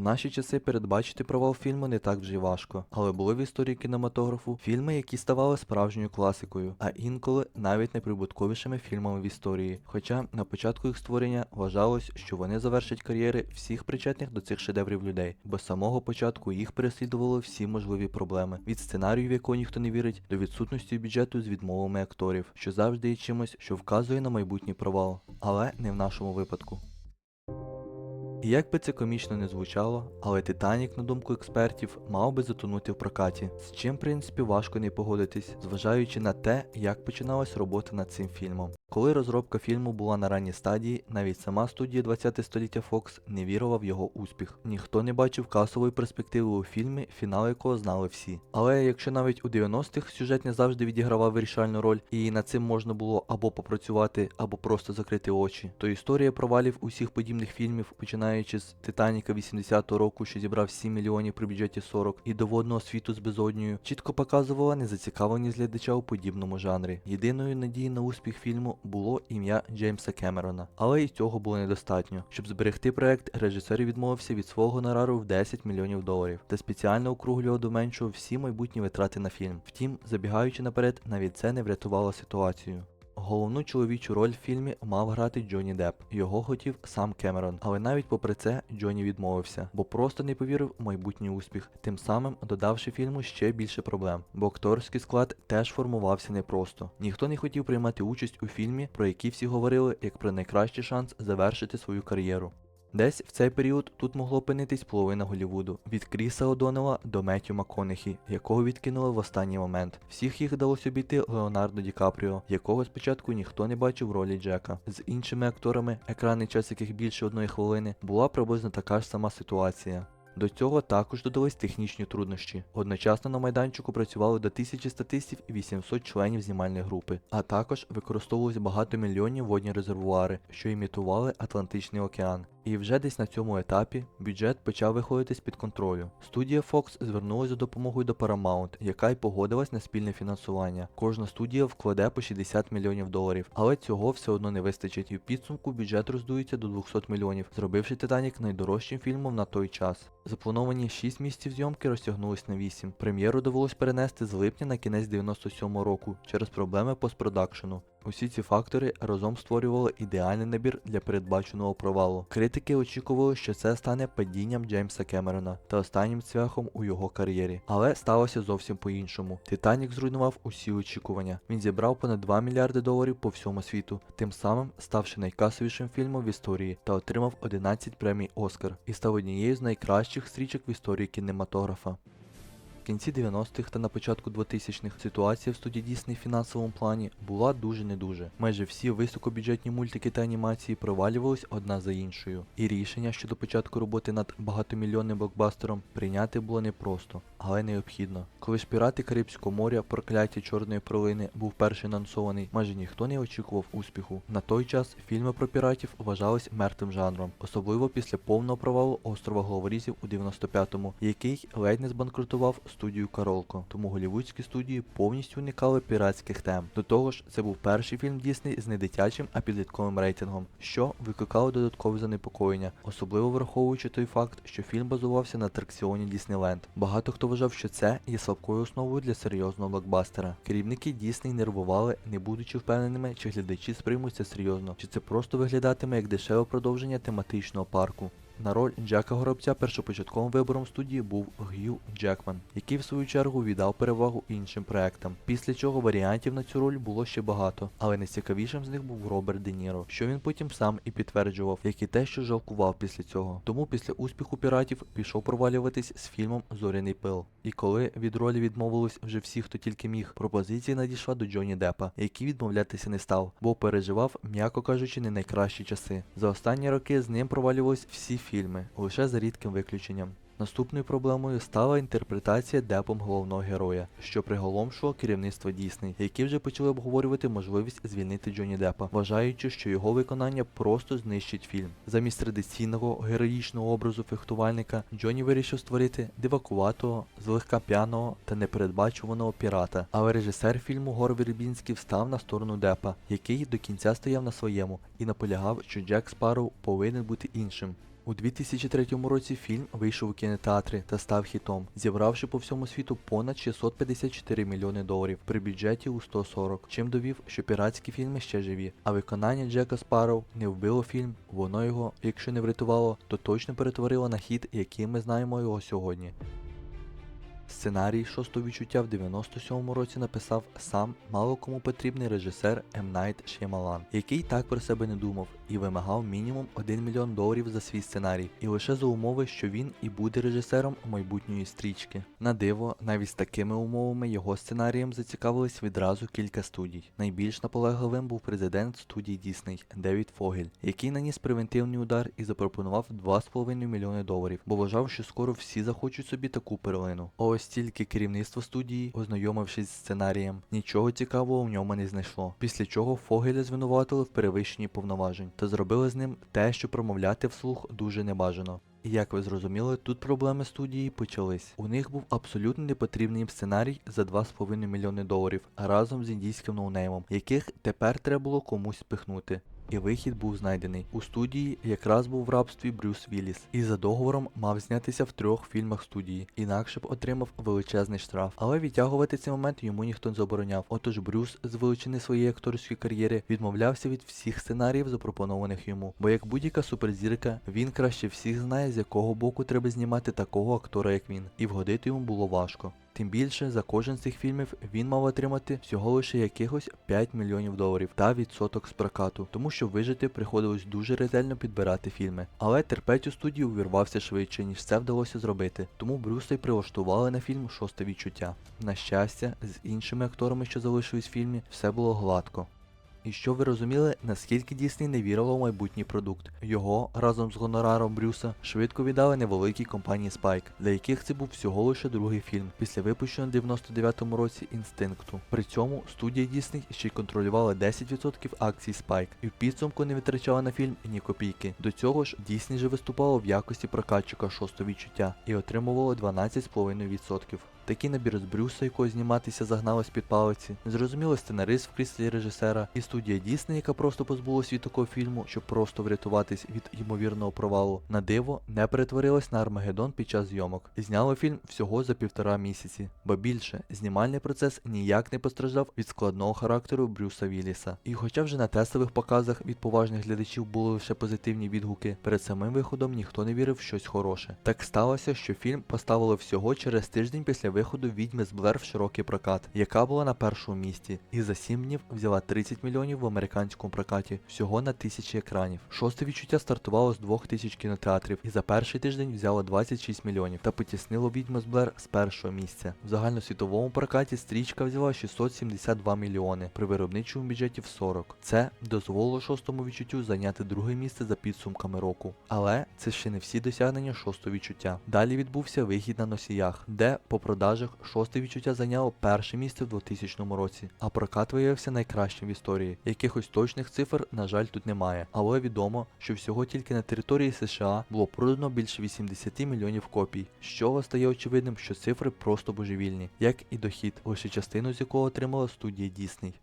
В наші часи передбачити провал фільму не так вже й важко, але були в історії кінематографу фільми, які ставали справжньою класикою, а інколи навіть найприбутковішими фільмами в історії. Хоча на початку їх створення вважалось, що вони завершать кар'єри всіх причетних до цих шедеврів людей, бо з самого початку їх переслідували всі можливі проблеми від сценарію, в якого ніхто не вірить, до відсутності бюджету з відмовами акторів, що завжди є чимось, що вказує на майбутній провал, але не в нашому випадку. І як би це комічно не звучало, але Титанік, на думку експертів, мав би затонути в прокаті, з чим, в принципі, важко не погодитись, зважаючи на те, як починалась робота над цим фільмом. Коли розробка фільму була на ранній стадії, навіть сама студія 20 століття Fox не вірила в його успіх. Ніхто не бачив касової перспективи у фільмі, фінал якого знали всі. Але якщо навіть у 90-х сюжет не завжди відігравав вирішальну роль, і над цим можна було або попрацювати, або просто закрити очі, то історія провалів усіх подібних фільмів, починаючи з Титаніка 80-го року, що зібрав 7 мільйонів при бюджеті 40, і до водного світу з безодньою, чітко показувала незацікавленість глядача у подібному жанрі. Єдиною надією на успіх фільму було ім'я Джеймса Кемерона, але й цього було недостатньо. Щоб зберегти проект, режисер відмовився від свого гонорару в 10 мільйонів доларів та спеціально округлював до меншого всі майбутні витрати на фільм. Втім, забігаючи наперед, навіть це не врятувало ситуацію. Головну чоловічу роль в фільмі мав грати Джонні Депп. Його хотів сам Кемерон, але навіть попри це Джонні відмовився, бо просто не повірив у майбутній успіх, тим самим додавши фільму ще більше проблем. Бо акторський склад теж формувався непросто. Ніхто не хотів приймати участь у фільмі, про який всі говорили як про найкращий шанс завершити свою кар'єру. Десь в цей період тут могло опинитись половина Голлівуду від Кріса Одонела до Меттю МакКонахі, якого відкинули в останній момент. Всіх їх вдалося обійти Леонардо Ді Капріо, якого спочатку ніхто не бачив в ролі Джека. З іншими акторами, екранний час яких більше одної хвилини, була приблизно така ж сама ситуація. До цього також додались технічні труднощі. Одночасно на майданчику працювали до 1000 статистів і 800 членів знімальної групи, а також використовувались багатомільйонні водні резервуари, що імітували Атлантичний океан. І вже десь на цьому етапі бюджет почав виходити з-під контролю. Студія Fox звернулася за допомогою до Paramount, яка й погодилась на спільне фінансування. Кожна студія вкладе по 60 мільйонів доларів, але цього все одно не вистачить, і в підсумку бюджет роздується до 200 мільйонів, зробивши Титанік найдорожчим фільмом на той час. Заплановані 6 місяців зйомки розтягнулись на 8. Прем'єру довелось перенести з липня на кінець 97 року через проблеми постпродакшену. Усі ці фактори разом створювали ідеальний набір для передбаченого провалу. Критики очікували, що це стане падінням Джеймса Кемерона та останнім цвяхом у його кар'єрі. Але сталося зовсім по-іншому. Титанік зруйнував усі очікування. Він зібрав понад 2 мільярди доларів по всьому світу, тим самим ставши найкасовішим фільмом в історії та отримав 11 премій Оскар і став однією з найкращих стрічок в історії кінематографа. Кінці 90-х та на початку 2000-х ситуація в студії Disney в фінансовому плані була дуже не дуже. Майже всі високобюджетні мультики та анімації провалювались одна за іншою, і рішення щодо початку роботи над багатомільйонним блокбастером прийняти було непросто, але необхідно. Коли ж пірати Карибського моря, прокляття чорної пролини був перший анонсований, майже ніхто не очікував успіху. На той час фільми про піратів вважались мертвим жанром, особливо після повного провалу острова Головорізів у 95-му, який ледь не збанкрутував студію Каролко. Тому голівудські студії повністю уникали піратських тем. До того ж, це був перший фільм Дісней з недитячим, а підлітковим рейтингом, що викликало додаткове занепокоєння, особливо враховуючи той факт, що фільм базувався на атракціоні Діснейленд. Багато хто вважав, що це є слабкою основою для серйозного блокбастера. Керівники Дісней нервували, не будучи впевненими, чи глядачі сприймуть це серйозно, чи це просто виглядатиме як дешеве продовження тематичного парку. На роль Джека Горобця першопочатковим вибором студії був Г'ю Джекман, який в свою чергу віддав перевагу іншим проектам. Після чого варіантів на цю роль було ще багато, але найцікавішим з них був Роберт Де Ніро, що він потім сам і підтверджував, як і те, що жалкував після цього. Тому після успіху піратів пішов провалюватись з фільмом Зоряний пил. І коли від ролі відмовились вже всі, хто тільки міг, пропозиція надійшла до Джонні Деппа, який відмовлятися не став, бо переживав, м'яко кажучи, не найкращі часи. За останні роки з ним провалювались всі фільми, лише за рідким виключенням. Наступною проблемою стала інтерпретація Депом головного героя, що приголомшувало керівництво Дісней, які вже почали обговорювати можливість звільнити Джонні Деппа, вважаючи, що його виконання просто знищить фільм. Замість традиційного героїчного образу фехтувальника Джонні вирішив створити дивакуватого, злегка п'яного та непередбачуваного пірата. Але режисер фільму Гор Вербінський встав на сторону Деппа, який до кінця стояв на своєму і наполягав, що Джек Спарроу повинен бути іншим. У 2003 році фільм вийшов у кінотеатри та став хітом, зібравши по всьому світу понад 654 мільйони доларів при бюджеті у 140, чим довів, що піратські фільми ще живі. А виконання Джека Спарроу не вбило фільм, воно його, якщо не врятувало, то точно перетворило на хіт, який ми знаємо його сьогодні. Сценарій шостого відчуття в 97-му році написав сам мало кому потрібний режисер М. Найт Шємалан, який так про себе не думав і вимагав мінімум 1 мільйон доларів за свій сценарій, і лише за умови, що він і буде режисером майбутньої стрічки. На диво, навіть з такими умовами його сценарієм зацікавились відразу кілька студій. Найбільш наполегливим був президент студії Дісней Девід Фогель, який наніс превентивний удар і запропонував 2,5 мільйони доларів, бо вважав, що скоро всі захочуть собі таку перлину. А ось тільки керівництво студії, ознайомившись з сценарієм, нічого цікавого в ньому не знайшло. Після чого Фогеля звинуватили в перевищенні повноважень та зробили з ним те, що промовляти вслух дуже небажано. І як ви зрозуміли, тут проблеми студії почались. У них був абсолютно непотрібний їм сценарій за 2,5 мільйони доларів разом з індійським ноунеймом, яких тепер треба було комусь спихнути. І вихід був знайдений. У студії якраз був в рабстві Брюс Вілліс, і за договором мав знятися в трьох фільмах студії, інакше б отримав величезний штраф. Але відтягувати цей момент йому ніхто не забороняв. Отож Брюс з величини своєї акторської кар'єри відмовлявся від всіх сценаріїв, запропонованих йому. Бо як будь-яка суперзірка, він краще всіх знає, з якого боку треба знімати такого актора, як він, і вгодити йому було важко. Тим більше за кожен з цих фільмів він мав отримати всього лише якихось 5 мільйонів доларів та відсоток з прокату, тому що вижити приходилось дуже ретельно підбирати фільми. Але терпець у студію увірвався швидше, ніж це вдалося зробити. Тому Брюса й прилаштували на фільм шосте відчуття. На щастя, з іншими акторами, що залишились в фільмі, все було гладко. І що ви розуміли, наскільки Дісней не вірила в майбутній продукт. Його разом з гонораром Брюса швидко віддали невеликій компанії Spike, для яких це був всього лише другий фільм після випущеного в 99-му році інстинкту. При цьому студія Дісней ще й контролювала 10% акцій Spike і в підсумку не витрачала на фільм ні копійки. До цього ж Дісней же виступало в якості прокатчика шостого відчуття і отримувало 12,5%. Такий набір з Брюса, якого зніматися загналось під палиці, незрозумілий сценарист в кріслі режисера, і студія Дісней, яка просто позбулась від такого фільму, щоб просто врятуватись від ймовірного провалу, на диво не перетворилась на Армагеддон під час зйомок. Зняло фільм всього за півтора місяці, бо більше знімальний процес ніяк не постраждав від складного характеру Брюса Вілліса. І хоча вже на тестових показах від поважних глядачів були лише позитивні відгуки, перед самим виходом ніхто не вірив в щось хороше. Так сталося, що фільм поставили всього через тиждень після виходу відьми з Блер в широкий прокат, яка була на першому місці, і за 7 днів взяла 30 мільйонів в американському прокаті, всього на тисячі екранів. Шосте відчуття стартувало з 2000 кінотеатрів і за перший тиждень взяло 26 мільйонів та потіснило відьму з Блер з першого місця. В загальносвітовому прокаті стрічка взяла 672 мільйони при виробничому бюджеті в 40. Це дозволило шостому відчуттю зайняти друге місце за підсумками року. Але це ще не всі досягнення шостого відчуття. Далі відбувся вихід на носіях, де по продажах шосте відчуття зайняло перше місце в 2000 році, а прокат виявився найкращим в історії. Якихось точних цифр, на жаль, тут немає, але відомо, що всього тільки на території США було продано більше 80 мільйонів копій, з чого стає очевидним, що цифри просто божевільні, як і дохід, лише частину з якого отримала студія Дісней.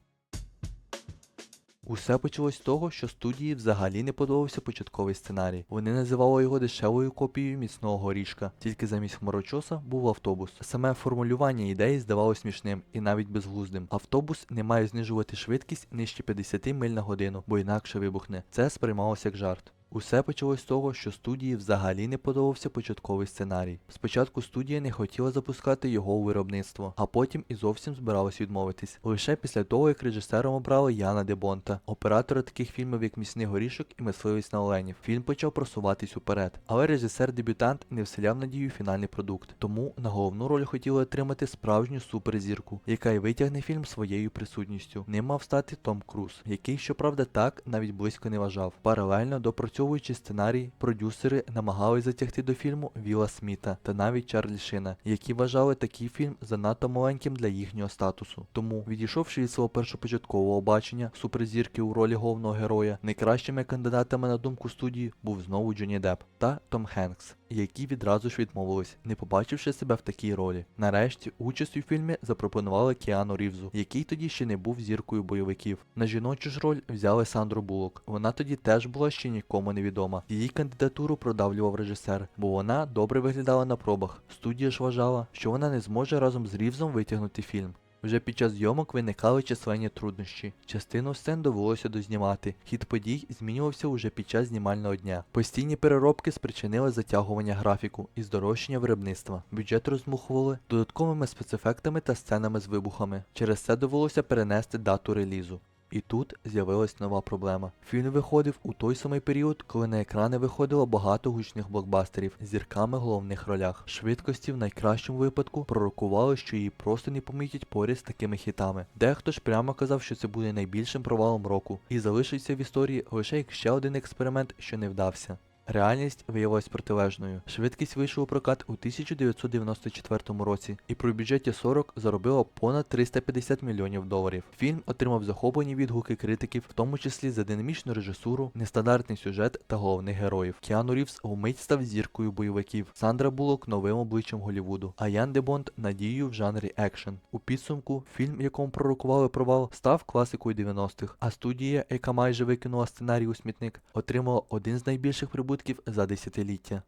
Усе почалось з того, що студії взагалі не подобався початковий сценарій. Вони називали його дешевою копією міцного горішка, тільки замість хмарочоса був автобус. Саме формулювання ідеї здавалось смішним і навіть безглуздим. Автобус не має знижувати швидкість нижче 50 миль на годину, бо інакше вибухне. Це сприймалося як жарт. Усе почалось з того, що студії взагалі не подобався початковий сценарій. Спочатку студія не хотіла запускати його у виробництво, а потім і зовсім збиралась відмовитись. Лише після того, як режисером обрали Яна Дебонта, оператора таких фільмів, як Місний горішок і Мисливець на оленів. Фільм почав просуватись уперед. Але режисер-дебютант не вселяв надію фінальний продукт. Тому на головну роль хотіли отримати справжню суперзірку, яка й витягне фільм своєю присутністю. Ним мав стати Том Круз, який, щоправда, так навіть близько не вважав. Паралельно до Опрацьовуючи сценарій, продюсери намагались затягти до фільму Віла Сміта та навіть Чарлі Шина, які вважали такий фільм занадто маленьким для їхнього статусу. Тому, відійшовши від свого першопочаткового бачення суперзірки у ролі головного героя, найкращими кандидатами на думку студії був знову Джонні Депп та Том Хенкс. Які відразу ж відмовились, не побачивши себе в такій ролі. Нарешті участь у фільмі запропонували Кіану Рівзу, який тоді ще не був зіркою бойовиків. На жіночу ж роль взяли Сандру Булок. Вона тоді теж була ще нікому невідома. Її кандидатуру продавлював режисер, бо вона добре виглядала на пробах. Студія ж вважала, що вона не зможе разом з Рівзом витягнути фільм. Вже під час зйомок виникали численні труднощі. Частину сцен довелося дознімати. Хід подій змінювався уже під час знімального дня. Постійні переробки спричинили затягування графіку і здорожчання виробництва. Бюджет розмухували додатковими спецефектами та сценами з вибухами. Через це довелося перенести дату релізу. І тут з'явилась нова проблема. Фільм виходив у той самий період, коли на екрани виходило багато гучних блокбастерів з зірками в головних ролях. Швидкості в найкращому випадку пророкували, що її просто не помітять поряд з такими хітами. Дехто ж прямо казав, що це буде найбільшим провалом року, і залишиться в історії лише як ще один експеримент, що не вдався. Реальність виявилась протилежною. Швидкість вийшов у прокат у 1994 році і при бюджеті 40 заробила понад 350 мільйонів доларів. Фільм отримав захоплені відгуки критиків, в тому числі за динамічну режисуру, нестандартний сюжет та головних героїв. Кіану Рівз вмить став зіркою бойовиків. Сандра Булок новим обличчям Голлівуду, а Ян де Бонд надією в жанрі екшен. У підсумку фільм, якому пророкували провал, став класикою 90-х, а студія, яка майже викинула сценарій у смітник, отримала один з найбільших прибутків за десятиліття.